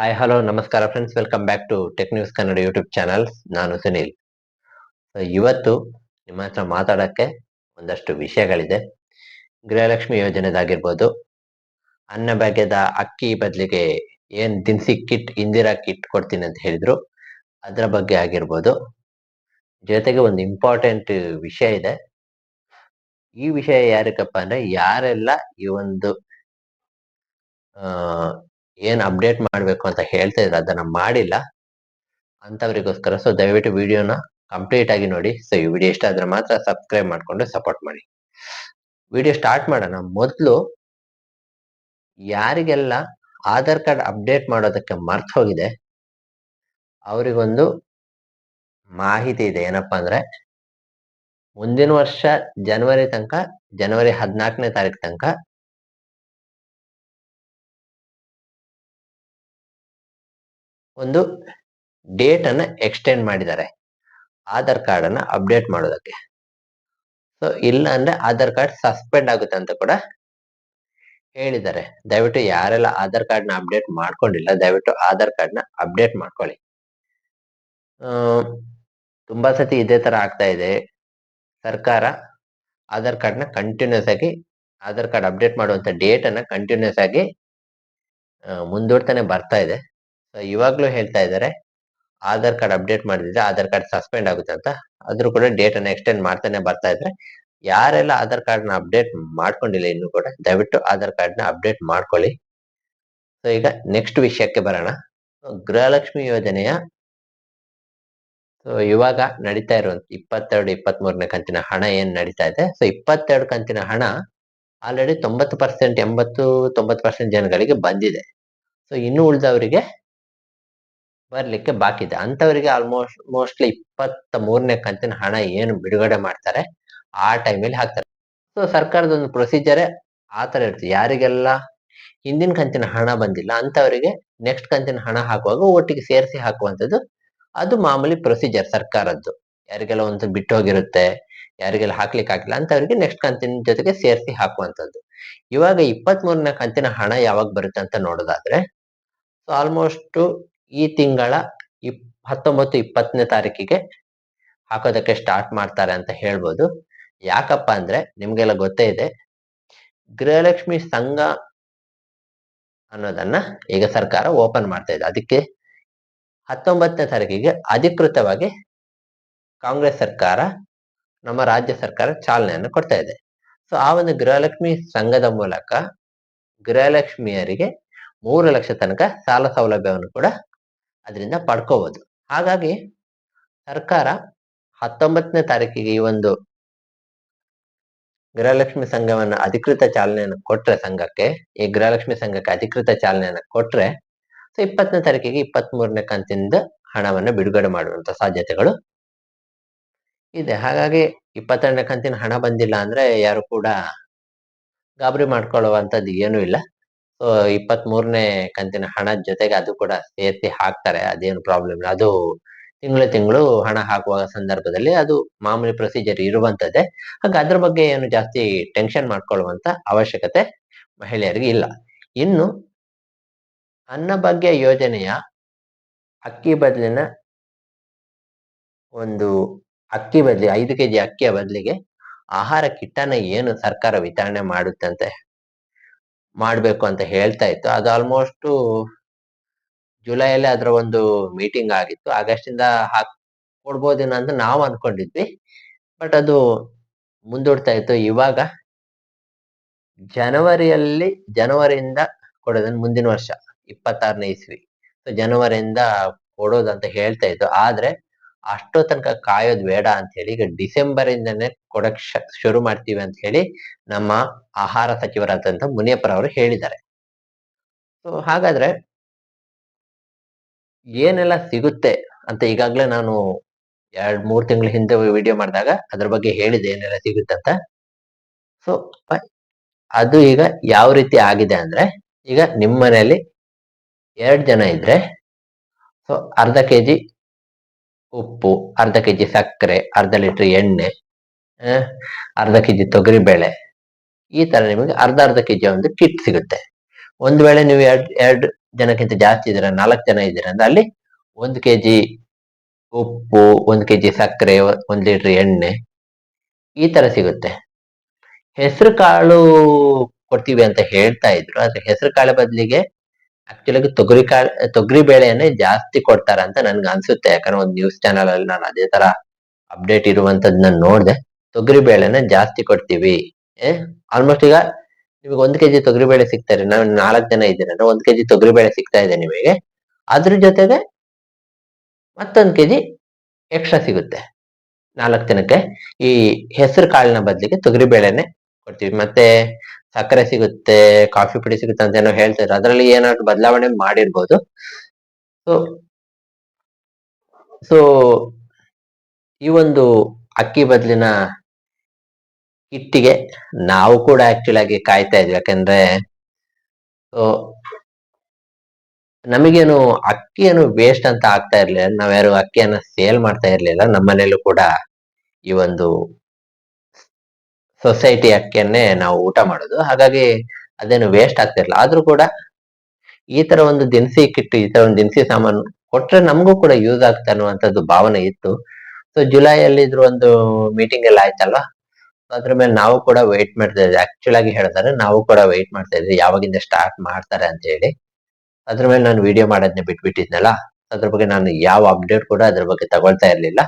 Hi hello ನಮಸ್ಕಾರ friends welcome back to tech news Kannada YouTube channel ನಾನು ಸುನೀಲ್. ಇವತ್ತು ನಿಮ್ಮ ಹತ್ರ ಮಾತಾಡೋಕ್ಕೆ ಒಂದಷ್ಟು ವಿಷಯಗಳಿದೆ. ಗೃಹಲಕ್ಷ್ಮಿ ಯೋಜನೆದಾಗಿರ್ಬೋದು. ಅನ್ನಭಾಗ್ಯದ ಅಕ್ಕಿ ಬದಲಿಗೆ ಏನು ದಿನಸಿ ಕಿಟ್ ಇಂದಿರಾ ಕಿಟ್ ಕೊಡ್ತೀನಿ ಅಂತ ಹೇಳಿದ್ರು. ಅದರ ಬಗ್ಗೆ ಆಗಿರ್ಬೋದು. ಜೊತೆಗೆ ಒಂದು ಇಂಪಾರ್ಟೆಂಟ್ ವಿಷಯ ಇದೆ. ಈ ವಿಷಯ ಯಾರಕ್ಕಪ್ಪ ಅಂದ್ರೆ ಯಾರೆಲ್ಲ ಈ ಒಂದು ಏನ್ ಅಪ್ಡೇಟ್ ಮಾಡ್ಬೇಕು ಅಂತ ಹೇಳ್ತಾ ಇದ್ರೆ ಅದನ್ನ ಮಾಡಿಲ್ಲ. ಅಂತವರಿಗೋಸ್ಕರ ಸೊ ದಯವಿಟ್ಟು ವಿಡಿಯೋನ ಕಂಪ್ಲೀಟ್ ಆಗಿ ನೋಡಿ. ಸೊ ಈ ವಿಡಿಯೋ ಇಷ್ಟ ಆದ್ರೆ ಮಾತ್ರ ಸಬ್ಸ್ಕ್ರೈಬ್ ಮಾಡ್ಕೊಂಡು ಸಪೋರ್ಟ್ ಮಾಡಿ. ವಿಡಿಯೋ ಸ್ಟಾರ್ಟ್ ಮಾಡೋಣ. ಮೊದಲು ಯಾರಿಗೆಲ್ಲ ಆಧಾರ್ ಕಾರ್ಡ್ ಅಪ್ಡೇಟ್ ಮಾಡೋದಕ್ಕೆ ಮರ್ತ್ ಹೋಗಿದೆ, ಅವರಿಗೊಂದು ಮಾಹಿತಿ ಇದೆ. ಏನಪ್ಪಾ ಅಂದ್ರೆ, ಮುಂದಿನ ವರ್ಷ ಜನವರಿ ತನಕ ಜನವರಿ ಹದಿನಾಲ್ಕನೇ ತಾರೀಕು ತನಕ ಒಂದು ಡೇಟ್ ಅನ್ನ ಎಕ್ಸ್ಟೆಂಡ್ ಮಾಡಿದ್ದಾರೆ. ಆಧಾರ್ ಕಾರ್ಡ್ ಅನ್ನ ಅಪ್ಡೇಟ್ ಮಾಡೋದಕ್ಕೆ. ಸೊ ಇಲ್ಲ ಅಂದ್ರೆ ಆಧಾರ್ ಕಾರ್ಡ್ ಸಸ್ಪೆಂಡ್ ಆಗುತ್ತೆ ಅಂತ ಕೂಡ ಹೇಳಿದ್ದಾರೆ. ದಯವಿಟ್ಟು ಯಾರೆಲ್ಲ ಆಧಾರ್ ಕಾರ್ಡ್ನ ಅಪ್ಡೇಟ್ ಮಾಡ್ಕೊಂಡಿಲ್ಲ, ದಯವಿಟ್ಟು ಆಧಾರ್ ಕಾರ್ಡ್ನ ಅಪ್ಡೇಟ್ ಮಾಡ್ಕೊಳ್ಳಿ. ತುಂಬಾ ಸತಿ ಇದೇ ತರ ಆಗ್ತಾ ಇದೆ. ಸರ್ಕಾರ ಆಧಾರ್ ಕಾರ್ಡ್ನ ಕಂಟಿನ್ಯೂಸ್ ಆಗಿ ಆಧಾರ್ ಕಾರ್ಡ್ ಅಪ್ಡೇಟ್ ಮಾಡುವಂತ ಡೇಟ್ ಅನ್ನ ಕಂಟಿನ್ಯೂಸ್ ಆಗಿ ಮುಂದೂಡ್ತಾನೆ ಬರ್ತಾ ಇದೆ. So, ಇವಾಗ್ಲೂ ಹೇಳ್ತಾ ಇದ್ದಾರೆ ಆಧಾರ್ ಕಾರ್ಡ್ ಅಪ್ಡೇಟ್ ಮಾಡಿದ್ರೆ ಆಧಾರ್ ಕಾರ್ಡ್ ಸಸ್ಪೆಂಡ್ ಆಗುತ್ತೆ ಅಂತ. ಆದ್ರೂ ಕೂಡ ಡೇಟ್ ಅನ್ನ ಎಕ್ಸ್ಟೆಂಡ್ ಮಾಡ್ತಾನೆ ಬರ್ತಾ ಇದ್ರೆ ಯಾರೆಲ್ಲ ಆಧಾರ್ ಕಾರ್ಡ್ನ ಅಪ್ಡೇಟ್ ಮಾಡ್ಕೊಂಡಿಲ್ಲ ಇನ್ನು ಕೂಡ ದಯವಿಟ್ಟು ಆಧಾರ್ ಕಾರ್ಡ್ನ ಅಪ್ಡೇಟ್ ಮಾಡ್ಕೊಳ್ಳಿ. ಸೊ ಈಗ ನೆಕ್ಸ್ಟ್ ವಿಷಯಕ್ಕೆ ಬರೋಣ. ಗೃಹಲಕ್ಷ್ಮಿ ಯೋಜನೆಯ ಸೊ ಇವಾಗ ನಡೀತಾ ಇರುವಂತ ಇಪ್ಪತ್ತೆರಡು ಇಪ್ಪತ್ತ್ ಮೂರನೇ ಕಂತಿನ ಹಣ ಏನ್ ನಡೀತಾ ಇದೆ? ಸೊ ಇಪ್ಪತ್ತೆರಡು ಕಂತಿನ ಹಣ ಆಲ್ರೆಡಿ ತೊಂಬತ್ತು ಪರ್ಸೆಂಟ್ ಎಂಬತ್ತು ತೊಂಬತ್ತು ಪರ್ಸೆಂಟ್ ಜನಗಳಿಗೆ ಬಂದಿದೆ. ಸೊ ಇನ್ನು ಉಳಿದವರಿಗೆ ಬರ್ಲಿಕ್ಕೆ ಬಾಕಿ ಇದೆ. ಅಂತವರಿಗೆ ಆಲ್ಮೋಸ್ಟ್ ಮೋಸ್ಟ್ಲಿ ಇಪ್ಪತ್ತ ಮೂರನೇ ಕಂತಿನ ಹಣ ಏನು ಬಿಡುಗಡೆ ಮಾಡ್ತಾರೆ, ಆ ಟೈಮಲ್ಲಿ ಹಾಕ್ತಾರೆ. ಸೊ ಸರ್ಕಾರದ ಒಂದು ಪ್ರೊಸೀಜರೇ ಆ ತರ ಇರ್ತದೆ ಯಾರಿಗೆಲ್ಲ ಹಿಂದಿನ ಕಂತಿನ ಹಣ ಬಂದಿಲ್ಲ ಅಂತವರಿಗೆ ನೆಕ್ಸ್ಟ್ ಕಂತಿನ ಹಣ ಹಾಕುವಾಗ ಒಟ್ಟಿಗೆ ಸೇರಿಸಿ ಹಾಕುವಂಥದ್ದು, ಅದು ಮಾಮೂಲಿ ಪ್ರೊಸೀಜರ್ ಸರ್ಕಾರದ್ದು. ಯಾರಿಗೆಲ್ಲ ಒಂದು ಬಿಟ್ಟು ಹೋಗಿರುತ್ತೆ, ಯಾರಿಗೆಲ್ಲ ಹಾಕ್ಲಿಕ್ಕೆ ಆಗಿಲ್ಲ ಅಂತವರಿಗೆ ನೆಕ್ಸ್ಟ್ ಕಂತಿನ ಜೊತೆಗೆ ಸೇರಿಸಿ ಹಾಕುವಂಥದ್ದು. ಇವಾಗ ಇಪ್ಪತ್ತ್ ಮೂರನೇ ಕಂತಿನ ಹಣ ಯಾವಾಗ ಬರುತ್ತೆ ಅಂತ ನೋಡೋದಾದ್ರೆ ಸೊ ಆಲ್ಮೋಸ್ಟ್ ಈ ತಿಂಗಳ ಇಪ್, ಹತ್ತೊಂಬತ್ತು ಇಪ್ಪತ್ತನೇ ತಾರೀಕಿಗೆ ಹಾಕೋದಕ್ಕೆ ಸ್ಟಾರ್ಟ್ ಮಾಡ್ತಾರೆ ಅಂತ ಹೇಳ್ಬೋದು. ಯಾಕಪ್ಪ ಅಂದ್ರೆ ನಿಮ್ಗೆಲ್ಲ ಗೊತ್ತೇ ಇದೆ, ಗೃಹಲಕ್ಷ್ಮಿ ಸಂಘ ಅನ್ನೋದನ್ನ ಈಗ ಸರ್ಕಾರ ಓಪನ್ ಮಾಡ್ತಾ ಇದೆ. ಅದಕ್ಕೆ ಹತ್ತೊಂಬತ್ತನೇ ತಾರೀಕಿಗೆ ಅಧಿಕೃತವಾಗಿ ಕಾಂಗ್ರೆಸ್ ಸರ್ಕಾರ, ನಮ್ಮ ರಾಜ್ಯ ಸರ್ಕಾರ ಚಾಲನೆಯನ್ನು ಕೊಡ್ತಾ ಇದೆ. ಸೊ ಆ ಒಂದು ಗೃಹಲಕ್ಷ್ಮಿ ಸಂಘದ ಮೂಲಕ ಗೃಹಲಕ್ಷ್ಮಿಯರಿಗೆ ಮೂರು ಲಕ್ಷ ತನಕ ಸಾಲ ಸೌಲಭ್ಯವನ್ನು ಕೂಡ ಅದರಿಂದ ಪಡ್ಕೋಬೋದು. ಹಾಗಾಗಿ ಸರ್ಕಾರ ಹತ್ತೊಂಬತ್ತನೇ ತಾರೀಕಿಗೆ ಈ ಒಂದು ಗೃಹಲಕ್ಷ್ಮಿ ಸಂಘವನ್ನ ಅಧಿಕೃತ ಚಾಲನೆಯನ್ನು ಕೊಟ್ರೆ ಸಂಘಕ್ಕೆ, ಈ ಗೃಹಲಕ್ಷ್ಮಿ ಸಂಘಕ್ಕೆ ಅಧಿಕೃತ ಚಾಲನೆಯನ್ನು ಕೊಟ್ರೆ ಸೊ ಇಪ್ಪತ್ತನೇ ತಾರೀಕಿಗೆ ಇಪ್ಪತ್ತ್ ಮೂರನೇ ಕಂತಿನಿಂದ ಹಣವನ್ನು ಬಿಡುಗಡೆ ಮಾಡುವಂತ ಸಾಧ್ಯತೆಗಳು ಇದೆ. ಹಾಗಾಗಿ ಇಪ್ಪತ್ತೆರಡನೇ ಕಂತಿನ ಹಣ ಬಂದಿಲ್ಲ ಅಂದ್ರೆ ಯಾರು ಕೂಡ ಗಾಬರಿ ಮಾಡ್ಕೊಳ್ಳುವಂತದ್ದು ಏನೂ ಇಲ್ಲ. ಇಪ್ಪತ್ತ್ ಮೂರನೇ ಕಂತಿನ ಹಣದ ಜೊತೆಗೆ ಅದು ಕೂಡ ಸೇರಿಸಿ ಹಾಕ್ತಾರೆ, ಅದೇನು ಪ್ರಾಬ್ಲಮ್ ಇಲ್ಲ. ಅದು ತಿಂಗಳು ತಿಂಗಳು ಹಣ ಹಾಕುವ ಸಂದರ್ಭದಲ್ಲಿ ಅದು ಮಾಮೂಲಿ ಪ್ರೊಸೀಜರ್ ಇರುವಂತದ್ದೇ. ಹಾಗೆ ಅದ್ರ ಬಗ್ಗೆ ಏನು ಜಾಸ್ತಿ ಟೆನ್ಷನ್ ಮಾಡ್ಕೊಳ್ಳುವಂತ ಅವಶ್ಯಕತೆ ಮಹಿಳೆಯರಿಗೆ ಇಲ್ಲ. ಇನ್ನು ಅನ್ನಭಾಗ್ಯ ಯೋಜನೆಯ ಅಕ್ಕಿ ಬದಲಿನ ಒಂದು ಅಕ್ಕಿ ಬದಲಿ, ಐದು ಕೆಜಿ ಅಕ್ಕಿಯ ಬದಲಿಗೆ ಆಹಾರ ಕಿಟ್ಟನ್ನ ಏನು ಸರ್ಕಾರ ವಿತರಣೆ ಮಾಡುತ್ತೆ ಅಂತ ಮಾಡ್ಬೇಕು ಅಂತ ಹೇಳ್ತಾ ಇತ್ತು. ಅದು ಆಲ್ಮೋಸ್ಟ್ ಜುಲೈಯಲ್ಲಿ ಅದರ ಒಂದು ಮೀಟಿಂಗ್ ಆಗಿತ್ತು. ಆಗಸ್ಟ್ ಇಂದ ಹಾಕ್ ಕೊಡ್ಬೋದೇನೋ ಅಂತ ನಾವು ಅನ್ಕೊಂಡಿದ್ವಿ. ಬಟ್ ಅದು ಮುಂದೂಡ್ತಾ ಇತ್ತು. ಇವಾಗ ಜನವರಿಯಲ್ಲಿ, ಜನವರಿಯಿಂದ ಕೊಡೋದನ್ನ ಮುಂದಿನ ವರ್ಷ, ಇಪ್ಪತ್ತಾರನೇ ಇಸ್ವಿ. ಜನವರಿಯಿಂದ ಕೊಡೋದಂತ ಹೇಳ್ತಾ ಇತ್ತು. ಆದ್ರೆ ಅಷ್ಟೋ ತನಕ ಕಾಯೋದು ಬೇಡ ಅಂತ ಹೇಳಿ, ಈಗ ಡಿಸೆಂಬರ್ ಇಂದನೇ ಕೊಡಕ್ ಶುರು ಮಾಡ್ತೀವಿ ಅಂತ ಹೇಳಿ ನಮ್ಮ ಆಹಾರ ಸಚಿವರಾದಂತ ಮುನಿಯಪ್ಪರ ಅವರು ಹೇಳಿದ್ದಾರೆ. ಸೊ ಹಾಗಾದ್ರೆ ಏನೆಲ್ಲ ಸಿಗುತ್ತೆ ಅಂತ ಈಗಾಗಲೇ ನಾನು ಎರಡ್, ಮೂರ್ ತಿಂಗಳ ಹಿಂದೆ ವಿಡಿಯೋ ಮಾಡಿದಾಗ ಅದ್ರ ಬಗ್ಗೆ ಹೇಳಿದೆ ಏನೆಲ್ಲ ಸಿಗುತ್ತೆ ಅಂತ. ಸೊ ಅದು ಈಗ ಯಾವ ರೀತಿ ಆಗಿದೆ ಅಂದ್ರೆ, ಈಗ ನಿಮ್ಮ ಮನೆಯಲ್ಲಿ ಎರಡ್ ಜನ ಇದ್ರೆ ಸೊ ಅರ್ಧ ಕೆಜಿ ಉಪ್ಪು, ಅರ್ಧ ಕೆಜಿ ಸಕ್ಕರೆ, ಅರ್ಧ ಲೀಟರ್ ಎಣ್ಣೆ ಅರ್ಧ ಅರ್ಧ ಕೆಜಿ ತೊಗರಿ ಬೇಳೆ ಈ ತರ ನಿಮಗೆ ಅರ್ಧ ಅರ್ಧ ಕೆಜಿ ಒಂದು ಕಿಟ್ ಸಿಗುತ್ತೆ. ಒಂದ್ ವೇಳೆ ನೀವು ಎರಡ್, ಎರಡು ಜನಕ್ಕಿಂತ ಜಾಸ್ತಿ ಇದ್ದೀರಾ, ನಾಲ್ಕು ಜನ ಇದ್ದೀರಾ ಅಂದ್ರೆ ಅಲ್ಲಿ ಒಂದು ಕೆಜಿ ಉಪ್ಪು, ಒಂದು ಕೆಜಿ ಸಕ್ಕರೆ, ಒಂದು ಲೀಟರ್ ಎಣ್ಣೆ ಈ ತರ ಸಿಗುತ್ತೆ. ಹೆಸರು ಕಾಳು ಕೊಡ್ತೀವಿ ಅಂತ ಹೇಳ್ತಾ ಇದ್ರು, ಆದ್ರೆ ಹೆಸರು ಕಾಳು ಬದಲಿಗೆ ಆಕ್ಚುಲಿ ತೊಗರಿ ಕಾಳ್, ತೊಗರಿ ಬೇಳೆಯನ್ನೇ ಜಾಸ್ತಿ ಕೊಡ್ತಾರ ಅಂತ ನನ್ಗೆ ಅನ್ಸುತ್ತೆ. ಯಾಕಂದ್ರೆ ಒಂದು ನ್ಯೂಸ್ ಚಾನಲ್ ಅಲ್ಲಿ ನಾನು ಅದೇ ತರ ಅಪ್ಡೇಟ್ ಇರುವಂತದ್ನ ನೋಡ್ದೆ. ತೊಗರಿ ಬೇಳೆನ ಜಾಸ್ತಿ ಕೊಡ್ತೀವಿ. ಏ ಆಲ್ಮೋಸ್ಟ್ ಈಗ ನಿಮಗೆ ಒಂದ್ ಕೆಜಿ ತೊಗರಿ ಬೇಳೆ ಸಿಗ್ತಾರೆ ನಾವು ನಾಲ್ಕು ಜನ ಇದ್ದೀರ ಅಂದ್ರೆ ಒಂದ್ ಕೆಜಿ ತೊಗರಿ ಬೇಳೆ ಸಿಗ್ತಾ ಇದೆ ನಿಮಗೆ. ಅದ್ರ ಜೊತೆಗೆ ಮತ್ತೊಂದ್ ಕೆಜಿ ಎಕ್ಸ್ಟ್ರಾ ಸಿಗುತ್ತೆ. ನಾಲ್ಕು ದಿನಕ್ಕೆ ಈ ಹೆಸರು ಕಾಳಿನ ಬದಲಿಗೆ ತೊಗರಿ ಬೇಳೆನೆ ಕೊಡ್ತೀವಿ. ಮತ್ತೆ ಸಕ್ಕರೆ ಸಿಗುತ್ತೆ, ಕಾಫಿ ಪುಡಿ ಸಿಗುತ್ತೆ ಅಂತ ಏನೋ ಹೇಳ್ತಾರೆ ಅದರಲ್ಲಿ ಏನಾದ್ರು ಬದಲಾವಣೆ ಮಾಡಿರ್ಬೋದು. ಸೊ ಸೊ ಈ ಒಂದು ಅಕ್ಕಿ ಬದಲಿನ ಹಿಟ್ಟಿಗೆ ನಾವು ಕೂಡ ಆಕ್ಚುಲ್ ಆಗಿ ಕಾಯ್ತಾ ಇದ್ವಿ. ಯಾಕಂದ್ರೆ ನಮಗೇನು ಅಕ್ಕಿಯನ್ನು ವೇಸ್ಟ್ ಅಂತ ಆಗ್ತಾ ಇರ್ಲಿಲ್ಲ. ನಾವ್ಯಾರು ಅಕ್ಕಿಯನ್ನ ಸೇಲ್ ಮಾಡ್ತಾ ಇರ್ಲಿಲ್ಲ. ನಮ್ಮನೇಲೂ ಕೂಡ ಈ ಒಂದು ಸೊಸೈಟಿ ಅಕ್ಕಿಯನ್ನೇ ನಾವು ಊಟ ಮಾಡೋದು. ಹಾಗಾಗಿ ಅದೇನು ವೇಸ್ಟ್ ಆಗ್ತಿರ್ಲಿಲ್ಲ ಆದ್ರೂ ಕೂಡ ಈ ತರ ಒಂದು ದಿನಸಿ ಕಿಟ್ ಈ ತರ ಒಂದು ದಿನಸಿ ಸಾಮಾನು ಕೊಟ್ರೆ ನಮಗೂ ಕೂಡ ಯೂಸ್ ಆಗ್ತಾ ಅನ್ನುವಂಥದ್ದು ಭಾವನೆ ಇತ್ತು. ಸೊ ಜುಲೈ ಅಲ್ಲಿ ಇದ್ರ ಒಂದು ಮೀಟಿಂಗ್ ಎಲ್ಲ ಆಯ್ತಲ್ವಾ? ಅದ್ರ ಮೇಲೆ ನಾವು ಕೂಡ ವೆಯ್ಟ್ ಮಾಡ್ತಾ ಇದ್ವಿ. ಆಕ್ಚುಲ್ ಆಗಿ ಹೇಳ್ತಾರೆ ನಾವು ಕೂಡ ವೆಯ್ಟ್ ಮಾಡ್ತಾ ಇದ್ವಿ. ಯಾವಾಗಿಂದ ಸ್ಟಾರ್ಟ್ ಮಾಡ್ತಾರೆ ಅಂತ ಹೇಳಿ. ಅದ್ರ ಮೇಲೆ ನಾನು ವಿಡಿಯೋ ಮಾಡೋದನ್ನ ಬಿಟ್ಬಿಟ್ಟಿದ್ನಲ್ಲ? ಅದ್ರ ಬಗ್ಗೆ ನಾನು ಯಾವ ಅಪ್ಡೇಟ್ ಕೂಡ ಅದ್ರ ಬಗ್ಗೆ ತಗೊಳ್ತಾ ಇರ್ಲಿಲ್ಲ.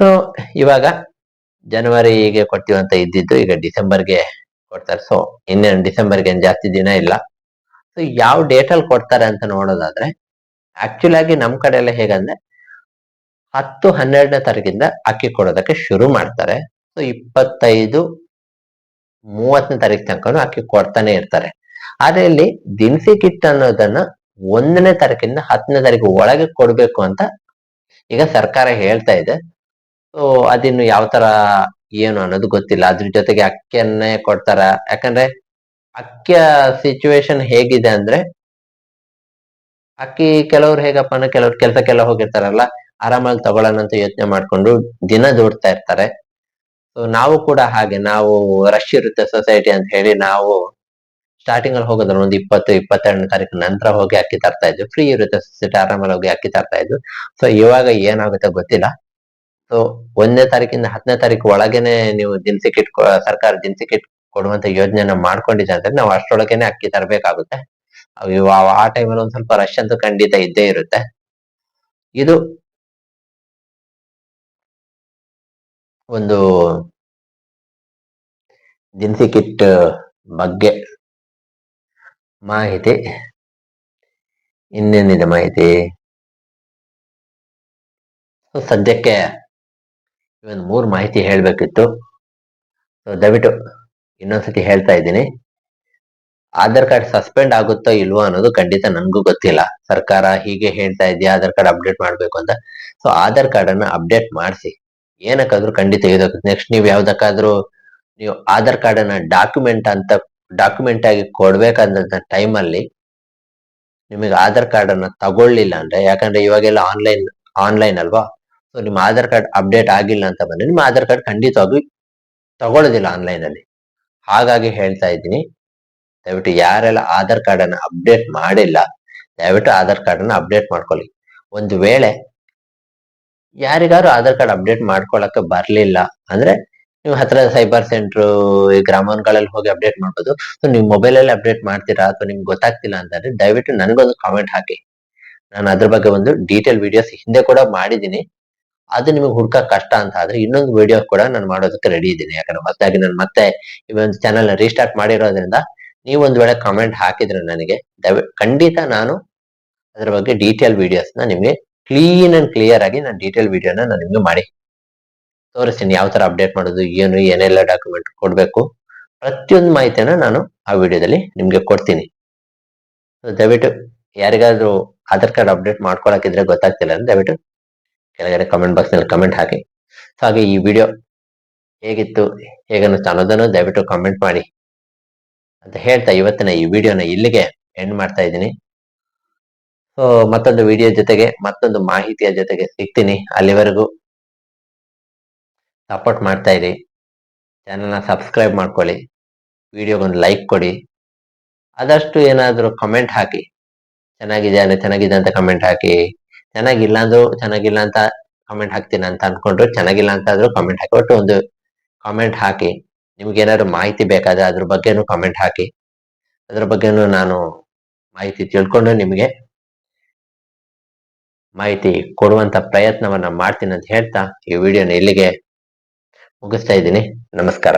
ಸೊ ಇವಾಗ ಜನವರಿಗೆ ಕೊಡ್ತೀವಿ ಅಂತ ಇದ್ದಿದ್ದು, ಈಗ ಡಿಸೆಂಬರ್ಗೆ ಕೊಡ್ತಾರೆ. ಸೊ ಇನ್ನೇನು ಡಿಸೆಂಬರ್ಗೆ ಏನು ಜಾಸ್ತಿ ದಿನ ಇಲ್ಲ. ಸೊ ಯಾವ ಡೇಟಲ್ಲಿ ಕೊಡ್ತಾರೆ ಅಂತ ನೋಡೋದಾದ್ರೆ ಆಕ್ಚುಲ್ ಆಗಿ ನಮ್ಮ ಕಡೆ ಎಲ್ಲ ಹೇಗಂದ್ರೆ, ಹತ್ತು ಹನ್ನೆರಡನೇ ತಾರೀಕಿಂದ ಅಕ್ಕಿ ಕೊಡೋದಕ್ಕೆ ಶುರು ಮಾಡ್ತಾರೆ. ಸೊ ಇಪ್ಪತ್ತೈದು ಮೂವತ್ತನೇ ತಾರೀಕು ತನಕ ಅಕ್ಕಿ ಕೊಡ್ತಾನೆ ಇರ್ತಾರೆ. ಆದ್ರೆ ಇಲ್ಲಿ ದಿನಸಿ ಕಿಟ್ ಅನ್ನೋದನ್ನ ಒಂದನೇ ತಾರೀಕಿಂದ ಹತ್ತನೇ ತಾರೀಕು ಒಳಗೆ ಕೊಡ್ಬೇಕು ಅಂತ ಈಗ ಸರ್ಕಾರ ಹೇಳ್ತಾ ಇದೆ. ಸೊ ಅದಿನ್ನು ಯಾವ ತರ ಏನು ಅನ್ನೋದು ಗೊತ್ತಿಲ್ಲ. ಅದ್ರ ಜೊತೆಗೆ ಅಕ್ಕಿಯನ್ನೇ ಕೊಡ್ತಾರ? ಯಾಕಂದ್ರೆ ಅಕ್ಕಿಯ ಸಿಚುವೇಶನ್ ಹೇಗಿದೆ ಅಂದ್ರೆ ಅಕ್ಕಿ ಕೆಲವ್ರು ಹೇಗಪ್ಪ ಅಂದ್ರೆ ಕೆಲವ್ರು ಕೆಲ್ಸಕ್ಕೆಲ್ಲ ಹೋಗಿರ್ತಾರಲ್ಲ ಆರಾಮಾಗಿ ತಗೊಳ್ಳೋಣ ಅಂತ ಯೋಚನೆ ಮಾಡ್ಕೊಂಡು ದಿನ ದುಡ್ತಾ ಇರ್ತಾರೆ. ಸೊ ನಾವು ಕೂಡ ಹಾಗೆ, ನಾವು ರಶ್ ಇರುತ್ತೆ ಸೊಸೈಟಿ ಅಂತ ಹೇಳಿ ನಾವು ಸ್ಟಾರ್ಟಿಂಗ್ ಅಲ್ಲಿ ಹೋಗೋದ್ರ ಒಂದು ಇಪ್ಪತ್ತು, ಇಪ್ಪತ್ತೆರಡನೇ ತಾರೀಕು ನಂತರ ಹೋಗಿ ಅಕ್ಕಿ ತರ್ತಾ ಇದ್ವಿ. ಫ್ರೀ ಇರುತ್ತೆ ಸೊಸೈಟಿ ಆರಾಮಲ್ಲಿ ಹೋಗಿ ಅಕ್ಕಿ ತರ್ತಾ ಇದ್ವಿ. ಸೊ ಇವಾಗ ಏನಾಗುತ್ತೆ ಗೊತ್ತಿಲ್ಲ. ಸೊ ಒಂದನೇ ತಾರೀಕಿಂದ ಹತ್ತನೇ ತಾರೀಕು ಒಳಗೇನೆ ನೀವು ದಿನಸಿ ಕಿಟ್ ಸರ್ಕಾರ ದಿನಸಿ ಕಿಟ್ ಕೊಡುವಂತ ಯೋಜನೆನ ಮಾಡ್ಕೊಂಡಿದೆ ಅಂದ್ರೆ ನಾವು ಅಷ್ಟರೊಳಗೇನೆ ಅಕ್ಕಿ ತರಬೇಕಾಗುತ್ತೆ. ಆ ಟೈಮಲ್ಲಿ ಒಂದ್ ಸ್ವಲ್ಪ ರಶ್ ಅಂತೂ ಖಂಡಿತ ಇದ್ದೇ ಇರುತ್ತೆ. ಇದು ಒಂದು ದಿನಸಿ ಕಿಟ್ ಬಗ್ಗೆ ಮಾಹಿತಿ. ಇನ್ನೇನಿದೆ ಮಾಹಿತಿ? ಸದ್ಯಕ್ಕೆ ಒಂದು ಮೂರು ಮಾಹಿತಿ ಹೇಳಬೇಕಿತ್ತು. ದಯವಿಟ್ಟು ಇನ್ನೊಂದ್ಸತಿ ಹೇಳ್ತಾ ಇದ್ದೀನಿ. ಆಧಾರ್ ಕಾರ್ಡ್ ಸಸ್ಪೆಂಡ್ ಆಗುತ್ತೋ ಇಲ್ವೋ ಅನ್ನೋದು ಖಂಡಿತ ನನಗೂ ಗೊತ್ತಿಲ್ಲ. ಸರ್ಕಾರ ಹೀಗೆ ಹೇಳ್ತಾ ಇದೆಯಾ, ಆಧಾರ್ ಕಾರ್ಡ್ ಅಪ್ಡೇಟ್ ಮಾಡ್ಬೇಕು ಅಂತ. ಸೊ ಆಧಾರ್ ಕಾರ್ಡ್ ಅನ್ನ ಅಪ್ಡೇಟ್ ಮಾಡಿಸಿ. ಏನಕ್ಕಾದ್ರೂ ಖಂಡಿತ ಇದಾಗುತ್ತೆ ನೆಕ್ಸ್ಟ್ ನೀವು ಯಾವ್ದಕ್ಕಾದ್ರೂ ನೀವು ಆಧಾರ್ ಕಾರ್ಡ್ ಅನ್ನ ಡಾಕ್ಯುಮೆಂಟ್ ಅಂತ, ಡಾಕ್ಯುಮೆಂಟ್ ಆಗಿ ಕೊಡ್ಬೇಕಂತ ಟೈಮ್ ಅಲ್ಲಿ ನಿಮಗೆ ಆಧಾರ್ ಕಾರ್ಡ್ ಅನ್ನ ತಗೊಳ್ಳಿಲ್ಲ ಅಂದ್ರೆ, ಯಾಕಂದ್ರೆ ಇವಾಗೆಲ್ಲ ಆನ್ಲೈನ್ ಆನ್ಲೈನ್ ಅಲ್ವಾ? ಸೊ ನಿಮ್ಮ ಆಧಾರ್ ಕಾರ್ಡ್ ಅಪ್ಡೇಟ್ ಆಗಿಲ್ಲ ಅಂತ ಬಂದ್ರೆ ನಿಮ್ಮ ಆಧಾರ್ ಕಾರ್ಡ್ ಖಂಡಿತವಾಗಿ ತಗೊಳ್ಳೋದಿಲ್ಲ ಆನ್ಲೈನ್ ಅಲ್ಲಿ. ಹಾಗಾಗಿ ಹೇಳ್ತಾ ಇದ್ದೀನಿ, ದಯವಿಟ್ಟು ಯಾರೆಲ್ಲ ಆಧಾರ್ ಕಾರ್ಡ್ ಅನ್ನ ಅಪ್ಡೇಟ್ ಮಾಡಿಲ್ಲ, ದಯವಿಟ್ಟು ಆಧಾರ್ ಕಾರ್ಡ್ ಅನ್ನ ಅಪ್ಡೇಟ್ ಮಾಡ್ಕೊಳ್ಳಿ. ಒಂದು ವೇಳೆ ಯಾರಿಗಾರು ಆಧಾರ್ ಕಾರ್ಡ್ ಅಪ್ಡೇಟ್ ಮಾಡ್ಕೊಳಕ್ಕೆ ಬರ್ಲಿಲ್ಲ ಅಂದ್ರೆ ನೀವು ಹತ್ರ ಸೈಬರ್ ಸೆಂಟರ್, ಈ ಗ್ರಾಮಗಳಲ್ಲಿ ಹೋಗಿ ಅಪ್ಡೇಟ್ ಮಾಡ್ಬೋದು. ಸೊ ಮೊಬೈಲ್ ಅಲ್ಲಿ ಅಪ್ಡೇಟ್ ಮಾಡ್ತೀರಾ ಅಥವಾ ನಿಮ್ಗೆ ಗೊತ್ತಾಗ್ತಿಲ್ಲ ಅಂತಂದ್ರೆ ದಯವಿಟ್ಟು ನನಗೊಂದು ಕಾಮೆಂಟ್ ಹಾಕಿ. ನಾನು ಅದ್ರ ಬಗ್ಗೆ ಒಂದು ಡೀಟೇಲ್ ವಿಡಿಯೋಸ್ ಹಿಂದೆ ಕೂಡ ಮಾಡಿದ್ದೀನಿ. ಅದು ನಿಮಗೆ ಹುಡ್ಕಕ್ ಕಷ್ಟ ಅಂತ ಆದ್ರೆ ಇನ್ನೊಂದು ವಿಡಿಯೋ ಕೂಡ ನಾನು ಮಾಡೋದಕ್ಕೆ ರೆಡಿ ಇದ್ದೀನಿ. ಯಾಕಂದ್ರೆ ಮತ್ತಾಗಿ ನಾನು ಮತ್ತೆ ಈ ಒಂದು ಚಾನಲ್ ರೀಸ್ಟಾರ್ಟ್ ಮಾಡಿರೋದ್ರಿಂದ ನೀವು ಒಂದ್ ವೇಳೆ ಕಾಮೆಂಟ್ ಹಾಕಿದ್ರೆ ನನಗೆ ದಯವಿಟ್ಟು ಖಂಡಿತ ನಾನು ಅದ್ರ ಬಗ್ಗೆ ಡೀಟೇಲ್ ವಿಡಿಯೋಸ್ ನಿಮಗೆ ನಿಮ್ಗೆ ಕ್ಲೀನ್ ಅಂಡ್ ಕ್ಲಿಯರ್ ಆಗಿ ನಾನು ಡೀಟೇಲ್ ವಿಡಿಯೋನ ನಾನು ನಿಮ್ಗೆ ಮಾಡಿ ತೋರಿಸ್ತೀನಿ ಯಾವ ತರ ಅಪ್ಡೇಟ್ ಮಾಡೋದು, ಏನು, ಏನೆಲ್ಲ ಡಾಕ್ಯುಮೆಂಟ್ ಕೊಡಬೇಕು. ಪ್ರತಿಯೊಂದು ಮಾಹಿತಿಯನ್ನ ನಾನು ಆ ವಿಡಿಯೋದಲ್ಲಿ ನಿಮ್ಗೆ ಕೊಡ್ತೀನಿ. ದಯವಿಟ್ಟು ಯಾರಿಗಾದ್ರೂ ಆಧಾರ್ ಕಾರ್ಡ್ ಅಪ್ಡೇಟ್ ಮಾಡ್ಕೊಳಕಿದ್ರೆ ಗೊತ್ತಾಗ್ತಿಲ್ಲ ಅಂದ್ರೆ ದಯವಿಟ್ಟು ಕೆಳಗಡೆ ಕಮೆಂಟ್ ಬಾಕ್ಸ್ನಲ್ಲಿ ಕಮೆಂಟ್ ಹಾಕಿ. ಸೊ ಹಾಗೆ ಈ ವಿಡಿಯೋ ಹೇಗಿತ್ತು ಹೇಗನ್ನಿಸ್ತು ಅನ್ನೋದನ್ನು ದಯವಿಟ್ಟು ಕಮೆಂಟ್ ಮಾಡಿ. ಅಂತ ಹೇಳ್ತಾ ಇವತ್ತಿನ ಈ ವಿಡಿಯೋನ ಇಲ್ಲಿಗೆ ಎಂಡ್ ಮಾಡ್ತಾ ಇದ್ದೀನಿ. ಸೊ ಮತ್ತೊಂದು ವಿಡಿಯೋ ಜೊತೆಗೆ, ಮತ್ತೊಂದು ಮಾಹಿತಿಯ ಜೊತೆಗೆ ಸಿಗ್ತೀನಿ. ಅಲ್ಲಿವರೆಗೂ ಸಪೋರ್ಟ್ ಮಾಡ್ತಾ ಇರಿ. ಚಾನಲ್ನ ಸಬ್ಸ್ಕ್ರೈಬ್ ಮಾಡ್ಕೊಳ್ಳಿ. ವಿಡಿಯೋಗೊಂದು ಲೈಕ್ ಕೊಡಿ. ಆದಷ್ಟು ಏನಾದರೂ ಕಮೆಂಟ್ ಹಾಕಿ. ಚೆನ್ನಾಗಿದೆ ಅಂದರೆ ಚೆನ್ನಾಗಿದೆ ಅಂತ ಕಮೆಂಟ್ ಹಾಕಿ. ಚೆನ್ನಾಗಿಲ್ಲ ಅಂದ್ರು ಚೆನ್ನಾಗಿಲ್ಲ ಅಂತ ಕಾಮೆಂಟ್ ಹಾಕ್ತೀನಿ ಅಂತ ಅನ್ಕೊಂಡ್ರು, ಚೆನ್ನಾಗಿಲ್ಲ ಅಂತ ಆದ್ರೂ ಕಾಮೆಂಟ್ ಹಾಕಿ, ಒಟ್ಟು ಒಂದು ಕಾಮೆಂಟ್ ಹಾಕಿ, ನಿಮ್ಗೆ ಏನಾದ್ರು ಮಾಹಿತಿ ಬೇಕಾದ್ರೆ ಅದ್ರ ಬಗ್ಗೆನೂ ಕಾಮೆಂಟ್ ಹಾಕಿ, ಅದ್ರ ಬಗ್ಗೆನೂ ನಾನು ಮಾಹಿತಿ ತಿಳ್ಕೊಂಡು ನಿಮಗೆ ಮಾಹಿತಿ ಕೊಡುವಂತ ಪ್ರಯತ್ನವನ್ನ ಮಾಡ್ತೀನಿ ಅಂತ ಹೇಳ್ತಾ ಈ ವಿಡಿಯೋನ ಇಲ್ಲಿಗೆ ಮುಗಿಸ್ತಾ ಇದ್ದೀನಿ. ನಮಸ್ಕಾರ.